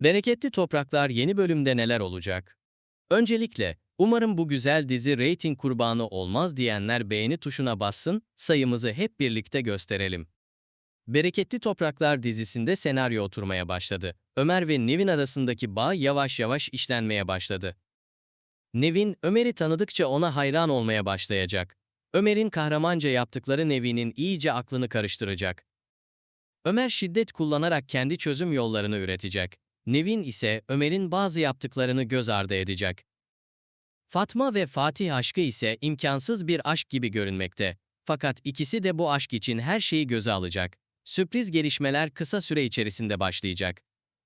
Bereketli Topraklar yeni bölümde neler olacak? Öncelikle, umarım bu güzel dizi reyting kurbanı olmaz diyenler beğeni tuşuna bassın, sayımızı hep birlikte gösterelim. Bereketli Topraklar dizisinde senaryo oturmaya başladı. Ömer ve Nevin arasındaki bağ yavaş yavaş işlenmeye başladı. Nevin, Ömer'i tanıdıkça ona hayran olmaya başlayacak. Ömer'in kahramanca yaptıkları Nevin'in iyice aklını karıştıracak. Ömer şiddet kullanarak kendi çözüm yollarını üretecek. Nevin ise Ömer'in bazı yaptıklarını göz ardı edecek. Fatma ve Fatih aşkı ise imkansız bir aşk gibi görünmekte. Fakat ikisi de bu aşk için her şeyi göze alacak. Sürpriz gelişmeler kısa süre içerisinde başlayacak.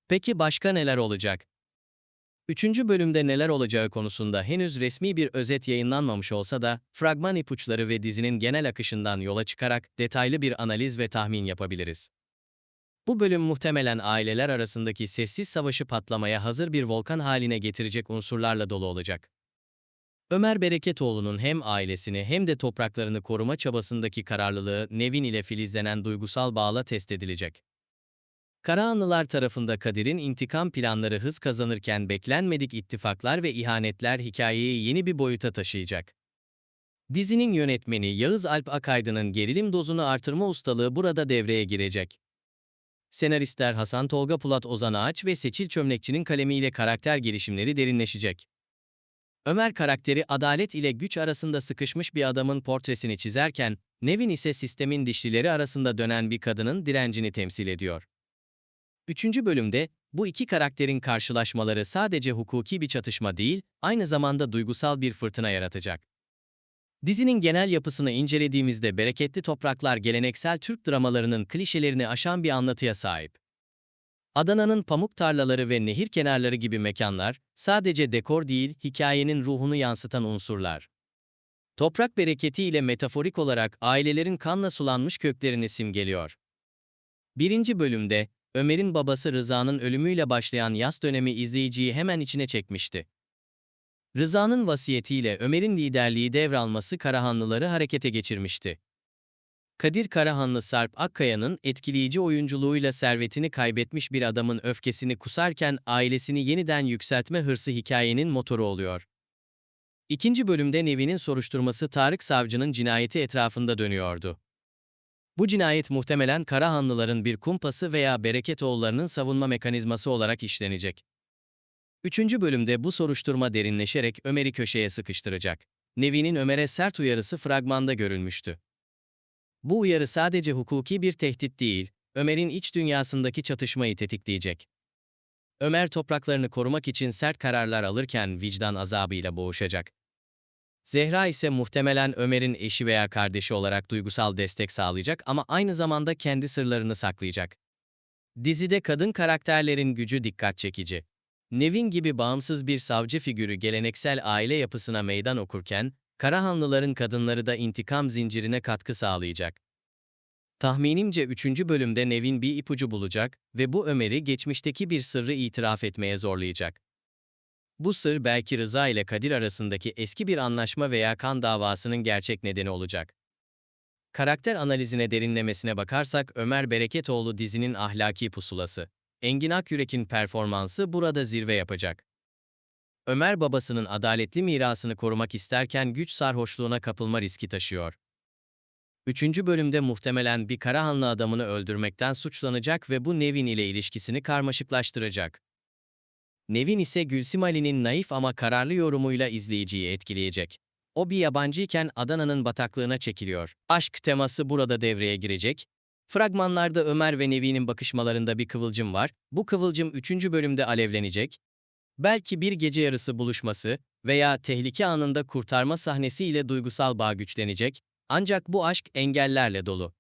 Peki başka neler olacak? Üçüncü bölümde neler olacağı konusunda henüz resmi bir özet yayınlanmamış olsa da, fragman ipuçları ve dizinin genel akışından yola çıkarak detaylı bir analiz ve tahmin yapabiliriz. Bu bölüm muhtemelen aileler arasındaki sessiz savaşı patlamaya hazır bir volkan haline getirecek unsurlarla dolu olacak. Ömer Bereketoğlu'nun hem ailesini hem de topraklarını koruma çabasındaki kararlılığı Nevin ile filizlenen duygusal bağla test edilecek. Karahanlılar tarafında Kadir'in intikam planları hız kazanırken beklenmedik ittifaklar ve ihanetler hikayeyi yeni bir boyuta taşıyacak. Dizinin yönetmeni Yağız Alp Akaydın'ın gerilim dozunu artırma ustalığı burada devreye girecek. Senaristler Hasan Tolga Pulat Ozan Ağaç ve Seçil Çömlekçi'nin kalemiyle karakter gelişimleri derinleşecek. Ömer karakteri adalet ile güç arasında sıkışmış bir adamın portresini çizerken, Nevin ise sistemin dişlileri arasında dönen bir kadının direncini temsil ediyor. Üçüncü bölümde, bu iki karakterin karşılaşmaları sadece hukuki bir çatışma değil, aynı zamanda duygusal bir fırtına yaratacak. Dizinin genel yapısını incelediğimizde Bereketli Topraklar geleneksel Türk dramalarının klişelerini aşan bir anlatıya sahip. Adana'nın pamuk tarlaları ve nehir kenarları gibi mekanlar, sadece dekor değil, hikayenin ruhunu yansıtan unsurlar. Toprak bereketi ile metaforik olarak ailelerin kanla sulanmış köklerini simgeliyor. Birinci bölümde, Ömer'in babası Rıza'nın ölümüyle başlayan yaz dönemi izleyiciyi hemen içine çekmişti. Rıza'nın vasiyetiyle Ömer'in liderliği devralması Karahanlıları harekete geçirmişti. Kadir Karahanlı Sarp Akkaya'nın etkileyici oyunculuğuyla servetini kaybetmiş bir adamın öfkesini kusarken ailesini yeniden yükseltme hırsı hikayenin motoru oluyor. İkinci bölümde Nevin'in soruşturması Tarık Savcı'nın cinayeti etrafında dönüyordu. Bu cinayet muhtemelen Karahanlıların bir kumpası veya Bereketoğullarının savunma mekanizması olarak işlenecek. Üçüncü bölümde bu soruşturma derinleşerek Ömer'i köşeye sıkıştıracak. Nevin'in Ömer'e sert uyarısı fragmanda görülmüştü. Bu uyarı sadece hukuki bir tehdit değil, Ömer'in iç dünyasındaki çatışmayı tetikleyecek. Ömer topraklarını korumak için sert kararlar alırken vicdan azabıyla boğuşacak. Zehra ise muhtemelen Ömer'in eşi veya kardeşi olarak duygusal destek sağlayacak ama aynı zamanda kendi sırlarını saklayacak. Dizide kadın karakterlerin gücü dikkat çekici. Nevin gibi bağımsız bir savcı figürü geleneksel aile yapısına meydan okurken, Karahanlıların kadınları da intikam zincirine katkı sağlayacak. Tahminimce 3. bölümde Nevin bir ipucu bulacak ve bu Ömer'i geçmişteki bir sırrı itiraf etmeye zorlayacak. Bu sır belki Rıza ile Kadir arasındaki eski bir anlaşma veya kan davasının gerçek nedeni olacak. Karakter analizine derinlemesine bakarsak Ömer Bereketoğlu dizinin ahlaki pusulası. Engin Akyürek'in performansı burada zirve yapacak. Ömer babasının adaletli mirasını korumak isterken güç sarhoşluğuna kapılma riski taşıyor. Üçüncü bölümde muhtemelen bir Karahanlı adamını öldürmekten suçlanacak ve bu Nevin ile ilişkisini karmaşıklaştıracak. Nevin ise Gülsim Ali'nin naif ama kararlı yorumuyla izleyiciyi etkileyecek. O bir yabancıyken Adana'nın bataklığına çekiliyor. Aşk teması burada devreye girecek. Fragmanlarda Ömer ve Nevin'in bakışmalarında bir kıvılcım var. Bu kıvılcım 3. bölümde alevlenecek. Belki bir gece yarısı buluşması veya tehlike anında kurtarma sahnesi ile duygusal bağ güçlenecek. Ancak bu aşk engellerle dolu.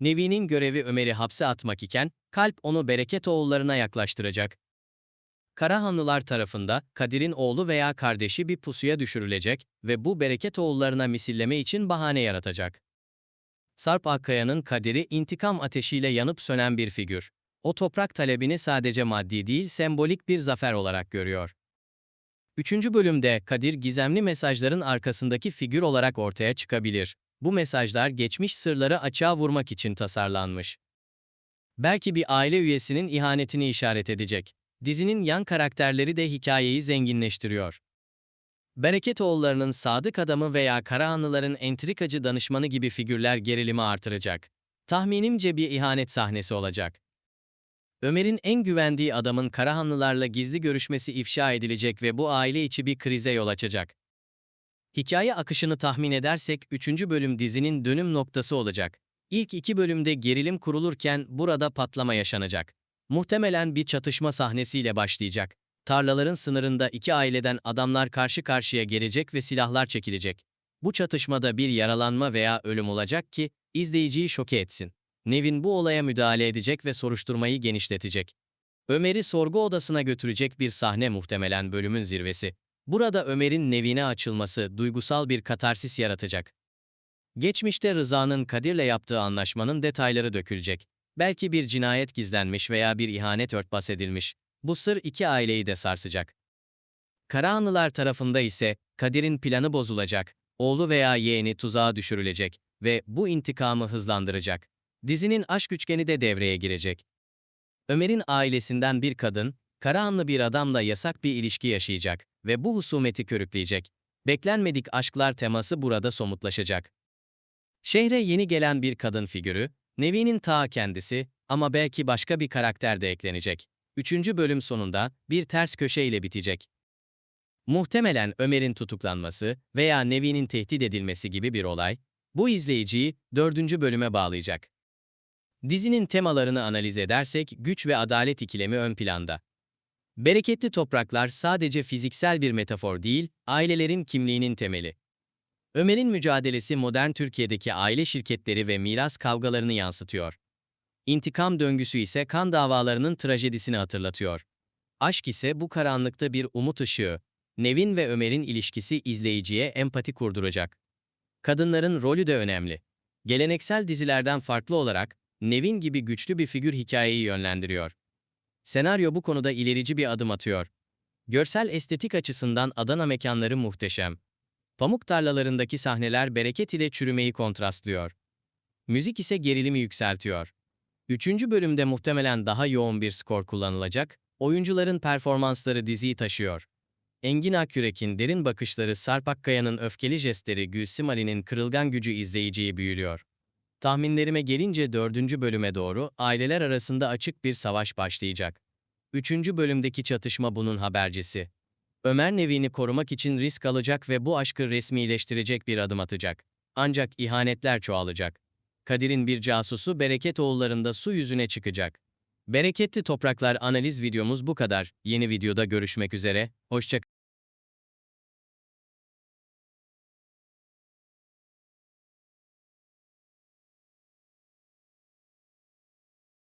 Nevi'nin görevi Ömer'i hapse atmak iken, kalp onu bereket oğullarına yaklaştıracak. Karahanlılar tarafında Kadir'in oğlu veya kardeşi bir pusuya düşürülecek ve bu bereket oğullarına misilleme için bahane yaratacak. Sarp Akkaya'nın Kadir'i intikam ateşiyle yanıp sönen bir figür. O toprak talebini sadece maddi değil sembolik bir zafer olarak görüyor. Üçüncü bölümde Kadir gizemli mesajların arkasındaki figür olarak ortaya çıkabilir. Bu mesajlar geçmiş sırları açığa vurmak için tasarlanmış. Belki bir aile üyesinin ihanetini işaret edecek. Dizinin yan karakterleri de hikayeyi zenginleştiriyor. Bereketoğullarının sadık adamı veya Karahanlıların entrikacı danışmanı gibi figürler gerilimi artıracak. Tahminimce bir ihanet sahnesi olacak. Ömer'in en güvendiği adamın Karahanlılarla gizli görüşmesi ifşa edilecek ve bu aile içi bir krize yol açacak. Hikaye akışını tahmin edersek 3. bölüm dizinin dönüm noktası olacak. İlk iki bölümde gerilim kurulurken burada patlama yaşanacak. Muhtemelen bir çatışma sahnesiyle başlayacak. Tarlaların sınırında iki aileden adamlar karşı karşıya gelecek ve silahlar çekilecek. Bu çatışmada bir yaralanma veya ölüm olacak ki izleyiciyi şoke etsin. Nevin bu olaya müdahale edecek ve soruşturmayı genişletecek. Ömer'i sorgu odasına götürecek bir sahne muhtemelen bölümün zirvesi. Burada Ömer'in Nevin'e açılması duygusal bir katarsis yaratacak. Geçmişte Rıza'nın Kadir'le yaptığı anlaşmanın detayları dökülecek. Belki bir cinayet gizlenmiş veya bir ihanet örtbas edilmiş. Bu sır iki aileyi de sarsacak. Karahanlılar tarafında ise Kadir'in planı bozulacak, oğlu veya yeğeni tuzağa düşürülecek ve bu intikamı hızlandıracak. Dizinin aşk üçgeni de devreye girecek. Ömer'in ailesinden bir kadın, Karahanlı bir adamla yasak bir ilişki yaşayacak ve bu husumeti körükleyecek. Beklenmedik aşklar teması burada somutlaşacak. Şehre yeni gelen bir kadın figürü, Nevi'nin ta kendisi ama belki başka bir karakter de eklenecek. Üçüncü bölüm sonunda bir ters köşe ile bitecek. Muhtemelen Ömer'in tutuklanması veya Nevi'nin tehdit edilmesi gibi bir olay, bu izleyiciyi dördüncü bölüme bağlayacak. Dizinin temalarını analiz edersek güç ve adalet ikilemi ön planda. Bereketli topraklar sadece fiziksel bir metafor değil, ailelerin kimliğinin temeli. Ömer'in mücadelesi modern Türkiye'deki aile şirketleri ve miras kavgalarını yansıtıyor. İntikam döngüsü ise kan davalarının trajedisini hatırlatıyor. Aşk ise bu karanlıkta bir umut ışığı. Nevin ve Ömer'in ilişkisi izleyiciye empati kurduracak. Kadınların rolü de önemli. Geleneksel dizilerden farklı olarak Nevin gibi güçlü bir figür hikayeyi yönlendiriyor. Senaryo bu konuda ilerici bir adım atıyor. Görsel estetik açısından Adana mekanları muhteşem. Pamuk tarlalarındaki sahneler bereket ile çürümeyi kontrastlıyor. Müzik ise gerilimi yükseltiyor. Üçüncü bölümde muhtemelen daha yoğun bir skor kullanılacak, oyuncuların performansları diziyi taşıyor. Engin Akyürek'in derin bakışları Sarp Akkaya'nın öfkeli jestleri Gülsim Ali'nin kırılgan gücü izleyiciyi büyülüyor. Tahminlerime gelince dördüncü bölüme doğru aileler arasında açık bir savaş başlayacak. Üçüncü bölümdeki çatışma bunun habercisi. Ömer Nevin'i korumak için risk alacak ve bu aşkı resmileştirecek bir adım atacak. Ancak ihanetler çoğalacak. Kadir'in bir casusu Bereket oğullarında su yüzüne çıkacak. Bereketli Topraklar analiz videomuz bu kadar. Yeni videoda görüşmek üzere, hoşçakalın.